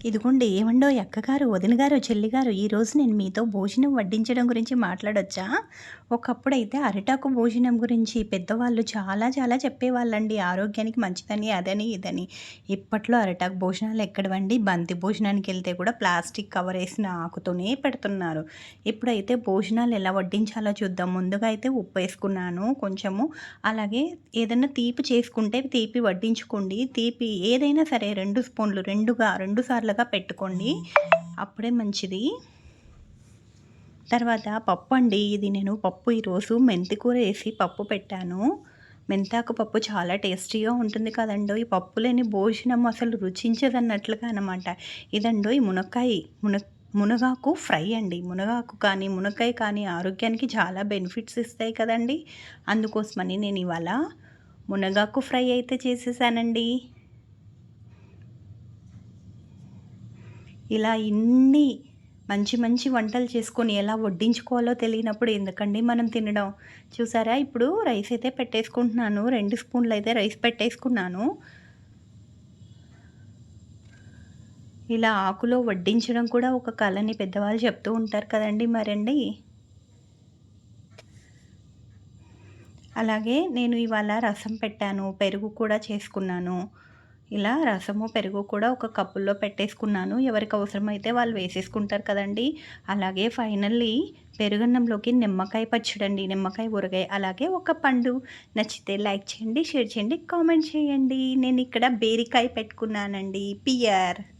ఇదిగోండి ఏమండో అక్కగారు వదినగారు చెల్లిగారు చెల్లి గారు ఈరోజు నేను మీతో భోజనం వడ్డించడం గురించి మాట్లాడొచ్చా? ఒకప్పుడైతే అరిటాకు భోజనం గురించి పెద్దవాళ్ళు చాలా చాలా చెప్పేవాళ్ళండి. ఆరోగ్యానికి మంచిదని అదని ఇదని. ఇప్పట్లో అరిటాకు భోజనాలు ఎక్కడవండి? బంతి భోజనానికి వెళ్తే కూడా ప్లాస్టిక్ కవర్ వేసిన ఆకుతోనే పెడుతున్నారు. ఇప్పుడైతే భోజనాలు ఎలా వడ్డించాలో చూద్దాం. ముందుగా అయితే ఉప్పు వేసుకున్నాను కొంచెము. అలాగే ఏదైనా తీపి చేసుకుంటే తీపి వడ్డించుకోండి. తీపి ఏదైనా సరే రెండు స్పూన్లు రెండుగా రెండు సార్లు సార్లుగా పెట్టుకోండి. అప్పుడే మంచిది. తర్వాత పప్పు అండి. ఇది నేను పప్పు ఈరోజు మెంతికూర వేసి పప్పు పెట్టాను. మెంతాకు పప్పు చాలా టేస్టీగా ఉంటుంది కదండో. ఈ పప్పు లేని భోజనం అసలు రుచించదన్నట్లుగా అనమాట ఇదండో ఈ మునక్కాయ. మున మునగాకు ఫ్రై అండి. మునగాకు కానీ మునక్కాయ కానీ ఆరోగ్యానికి చాలా బెనిఫిట్స్ ఇస్తాయి కదండి. అందుకోసమని నేను ఇవాళ మునగాకు ఫ్రై అయితే చేసేసానండి. ఇలా ఇన్ని మంచి మంచి వంటలు చేసుకొని ఎలా వడ్డించుకోవాలో తెలియనప్పుడు ఎందుకండి మనం తినడం? చూసారా? ఇప్పుడు రైస్ అయితే పెట్టేసుకుంటున్నాను. రెండు స్పూన్లు అయితే రైస్ పెట్టేసుకున్నాను. ఇలా ఆకులో వడ్డించడం కూడా ఒక కళని పెద్దవాళ్ళు చెప్తూ ఉంటారు కదండి మరండి. అలాగే నేను ఇవాళ రసం పెట్టాను. పెరుగు కూడా చేసుకున్నాను. ఇలా రసము పెరుగు కూడా ఒక కప్పుల్లో పెట్టేసుకున్నాను. ఎవరికి అవసరమైతే వాళ్ళు వేసేసుకుంటారు కదండి. అలాగే ఫైనల్లీ పెరుగన్నంలోకి నిమ్మకాయ పచ్చడండి. నిమ్మకాయ ఊరగాయ. అలాగే ఒక పండు. నచ్చితే లైక్ చేయండి షేర్ చేయండి కామెంట్ చేయండి. నేను ఇక్కడ బేరికాయ పెట్టుకున్నానండి. పియర్